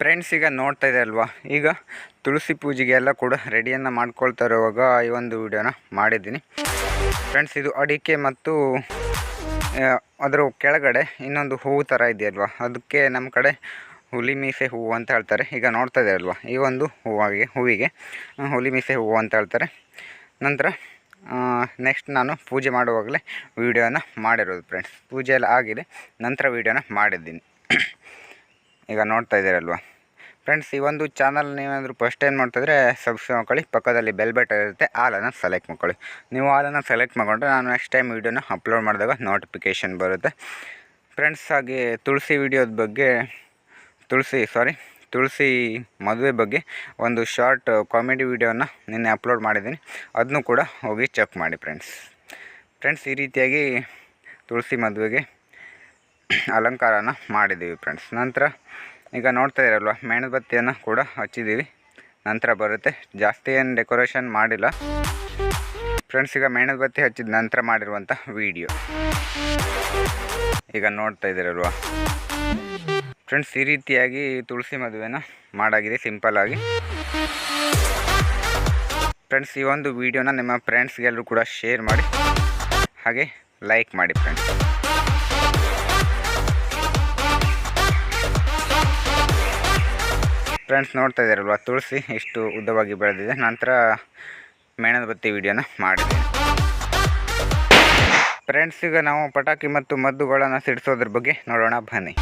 Friends ಈಗ ನೋಡ್ತಾ ಇದೆ ಅಲ್ವಾ? ಈಗ ತುಳಸಿ ಪೂಜೆಗೆ ಎಲ್ಲ ಕೂಡ ರೆಡಿಯನ್ನು ಮಾಡ್ಕೊಳ್ತಾ ಇರುವಾಗ ಈ ಒಂದು ವಿಡಿಯೋನ ಮಾಡಿದ್ದೀನಿ. ಫ್ರೆಂಡ್ಸ್ ಇದು ಅಡಿಕೆ ಮತ್ತು ಅದರ ಕೆಳಗಡೆ ಇನ್ನೊಂದು ಹೂವು ಥರ ಇದೆಯಲ್ವಾ ಅದಕ್ಕೆ ನಮ್ಮ ಕಡೆ ಹುಲಿ ಮೀಸೆ ಹೂವು ಅಂತ ಹೇಳ್ತಾರೆ. ಈಗ ನೋಡ್ತಾ ಇದೆ ಅಲ್ವಾ? ಈ ಒಂದು ಹೂವಿಗೆ ಹೂವಿಗೆ ಹುಲಿ ಮೀಸೆ ಹೂವು ಅಂತ ಹೇಳ್ತಾರೆ. ನಂತರ ನೆಕ್ಸ್ಟ್ ನಾನು ಪೂಜೆ ಮಾಡುವಾಗಲೇ ವೀಡಿಯೋನ ಮಾಡಿರೋದು ಫ್ರೆಂಡ್ಸ್ ಪೂಜೆ ಎಲ್ಲ ಆಗಿದೆ. ನಂತರ ವೀಡಿಯೋನ ಮಾಡಿದ್ದೀನಿ. ಈಗ ನೋಡ್ತಾ ಇದ್ದೀರಲ್ವ? ಫ್ರೆಂಡ್ಸ್ ಈ ಒಂದು ಚಾನಲ್ ನೀವೇನಾದರೂ ಫಸ್ಟ್ ಏನು ಮಾಡ್ತಾಯಿದ್ರೆ ಸಬ್ಸ್ಕ್ರೈಬ್ ಮಾಡ್ಕೊಳ್ಳಿ. ಪಕ್ಕದಲ್ಲಿ ಬೆಲ್ ಬಟನ್ ಇರುತ್ತೆ ಆಲನ್ನು ಸೆಲೆಕ್ಟ್ ಮಾಡ್ಕೊಳ್ಳಿ. ನೀವು ಆಲನ್ನು ಸೆಲೆಕ್ಟ್ ಮಾಡಿಕೊಂಡ್ರೆ ನಾನು ನೆಕ್ಸ್ಟ್ ಟೈಮ್ ವೀಡಿಯೋನ ಅಪ್ಲೋಡ್ ಮಾಡಿದಾಗ ನೋಟಿಫಿಕೇಷನ್ ಬರುತ್ತೆ. ಫ್ರೆಂಡ್ಸ್ ಹಾಗೆ ತುಳಸಿ ವಿಡಿಯೋದ ಬಗ್ಗೆ, ತುಳಸಿ ಸಾರಿ ತುಳಸಿ ಮದುವೆ ಬಗ್ಗೆ ಒಂದು ಶಾರ್ಟ್ ಕಾಮಿಡಿ ವಿಡಿಯೋನ ನಿನ್ನೆ ಅಪ್ಲೋಡ್ ಮಾಡಿದ್ದೀನಿ. ಅದನ್ನು ಕೂಡ ಹೋಗಿ ಚೆಕ್ ಮಾಡಿ ಫ್ರೆಂಡ್ಸ್ ಫ್ರೆಂಡ್ಸ್ ಈ ರೀತಿಯಾಗಿ ತುಳಸಿ ಮದುವೆಗೆ ಅಲಂಕಾರನ ಮಾಡಿದ್ದೀವಿ ಫ್ರೆಂಡ್ಸ್ ನಂತರ ಈಗ ನೋಡ್ತಾ ಇರಲ್ವ ಮೇಣಬತ್ತಿಯನ್ನು ಕೂಡ ಹಚ್ಚಿದ್ದೀವಿ. ನಂತರ ಬರುತ್ತೆ, ಜಾಸ್ತಿ ಏನು ಡೆಕೋರೇಷನ್ ಮಾಡಿಲ್ಲ. ಫ್ರೆಂಡ್ಸ್ ಈಗ ಮೇಣಬತ್ತಿ ಹಚ್ಚಿದ ನಂತರ ಮಾಡಿರುವಂಥ ವಿಡಿಯೋ ಈಗ ನೋಡ್ತಾ ಇದ್ದೀರಲ್ವ ಫ್ರೆಂಡ್ಸ್ ಈ ರೀತಿಯಾಗಿ ತುಳಸಿ ಮದುವೆನ ಮಾಡಾಗಿದೆ ಸಿಂಪಲ್ಲಾಗಿ ಫ್ರೆಂಡ್ಸ್ ಈ ಒಂದು ವಿಡಿಯೋನ ನಿಮ್ಮ ಫ್ರೆಂಡ್ಸ್ಗೆಲ್ಲರೂ ಕೂಡ ಶೇರ್ ಮಾಡಿ, ಹಾಗೆ ಲೈಕ್ ಮಾಡಿ ಫ್ರೆಂಡ್ಸ್ ಫ್ರೆಂಡ್ಸ್ ನೋಡ್ತಾ ಇದ್ದಾರಲ್ವ? ತುಳಸಿ ಇಷ್ಟು ಉದ್ದವಾಗಿ ಬೆಳೆದಿದೆ. ನಂತರ ಮೇಣದ ಬತ್ತಿ ವಿಡಿಯೋನ ಮಾಡಿದೆ. ಫ್ರೆಂಡ್ಸ್ ಈಗ ನಾವು ಪಟಾಕಿ ಮತ್ತು ಮದ್ದುಗಳನ್ನು ಸಿಡಿಸೋದ್ರ ಬಗ್ಗೆ ನೋಡೋಣ. ಬನ್ನಿ.